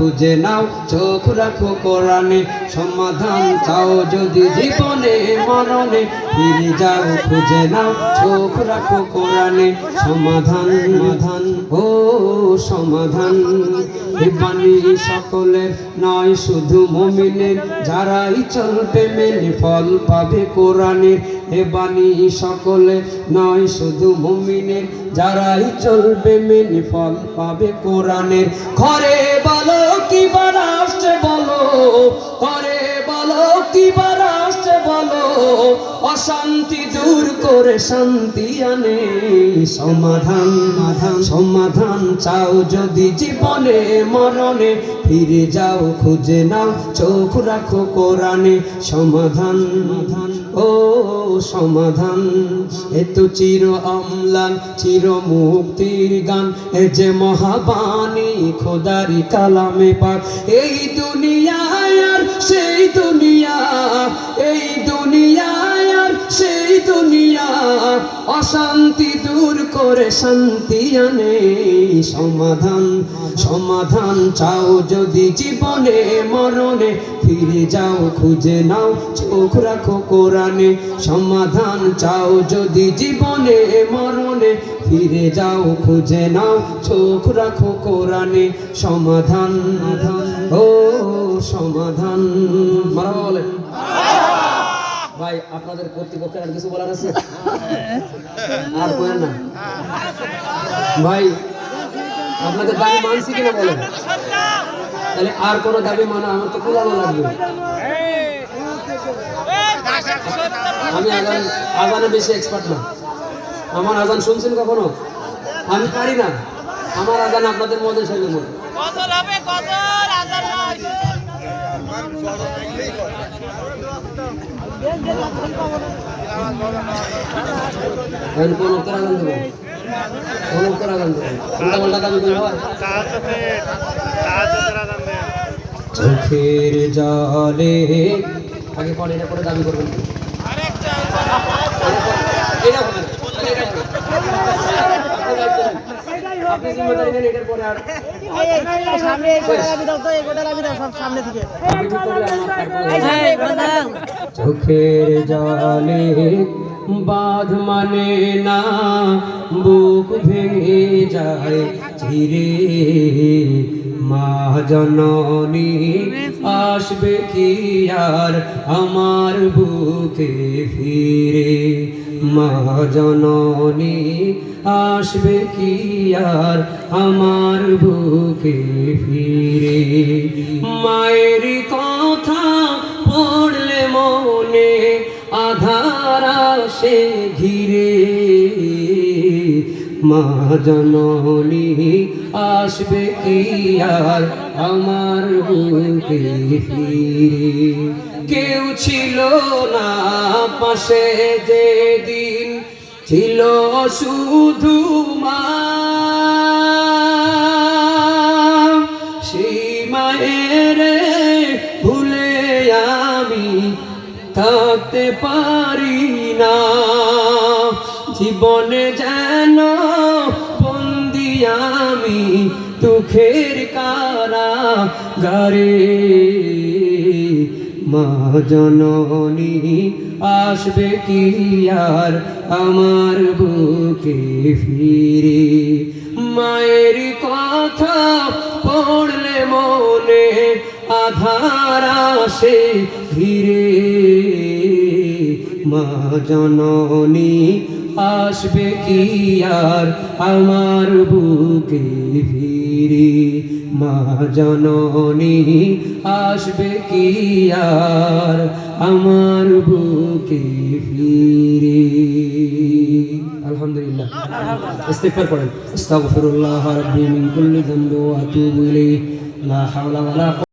খুঁজে নাও, চোখ রাখো কোরআনে। সমাধান চাও যদি জীবনে, মরণে। ফিরে যাও, খুঁজে নাও, চোখ রাখো কোরআনে। সমাধান সমাধান, ও সমাধান। বাণী সকলের নয়, শুধু মমিনের। যারাই চলবে মেনে ফল পাবে কোরআনের। এ বাণী সকলে নয়, শুধু মমিনের। যারাই চলবে মেনে ফল পাবে কোরআনের। ঘরে বলো কি বা রাষ্ট্রে বলো? ঘরে বলো কি বা রাষ্ট্রে বলো? অশান্তি দূর করে শান্তি আনে। সমাধান সমাধান সমাধান চাও যদি জীবনে মরণে ফিরে যাও খুঁজে নাও চোখ রাখো কোরআনে। সমাধান ও সমাধান। এ তো চির অম্লান, চির মুক্তির গান। এ যে মহাবাণী, খোদারি কালামে পাক এই দুনিয়ায় আর সেই দুনিয়া, এই দুনিয়ায় আর সেই দুনিয়া অশান্তি দূর করে শান্তি আনে। সমাধান সমাধান চাও যদি জীবনে, মরণে ফিরে যাও, খুঁজে নাও, চোখ রাখো কোরআনে। সমাধান চাও যদি জীবনে, মরণে ফিরে যাও, খুঁজে নাও, চোখ রাখো কোরআনে। সমাধান, ও সমাধান আপনাদের কর্তৃপক্ষের আর কিছু বলার আছে? আর কোয়েন না। ভাই, আপনাদের দাবি মানছি কিনা বলেন? তাহলে আর কোনো দাবি মানা আমার তো পুরানো লাগবে আমি আজান আজানে বেশি এক্সপার্ট না। আমার আজান শুনছেন কখনো? আমি পারি না। আমার আজান আপনাদের মধ্যে ছেলে মতো চোখের জলে আগে পরে এটা করে দাবি করবেন এটা বলেন, তাহলে এটা বলেন। আপনার দায়িত্ব নেন। চোখের জলে বাঁধ মানে না, বুক ভেঙে যায় চিরে মা জননী, আসবে কি আর আমার বুকে ফিরে? মা জননী আসবে কি আর আমার বুকে ফিরে? মায়ের কথা পড়লে মনে আধারা সে ঘিরে। মা জননী আসবে কি আর আমার ফিরে? কেউ ছিল না পাশে যেদিন, ছিল শুধু মা। সেই মায়ের ভুলে আমি থাকতে পারি না। জীবনে বন্দি আমি দুঃখের কারা গারে? মা জননী, আসবে কি আর আমার বুকে ফিরে? মায়ের কথা পড়লে মনে আধার আসে ধীরে মা জননী আসবে কি আর? আমার বুকে ফিরে মা জননী আসবে কি আর? আমার বুকে ফিরে। আলহামদুলিল্লাহ। ইস্তিগফার ইলাইহি। লা হাওলা ওয়ালা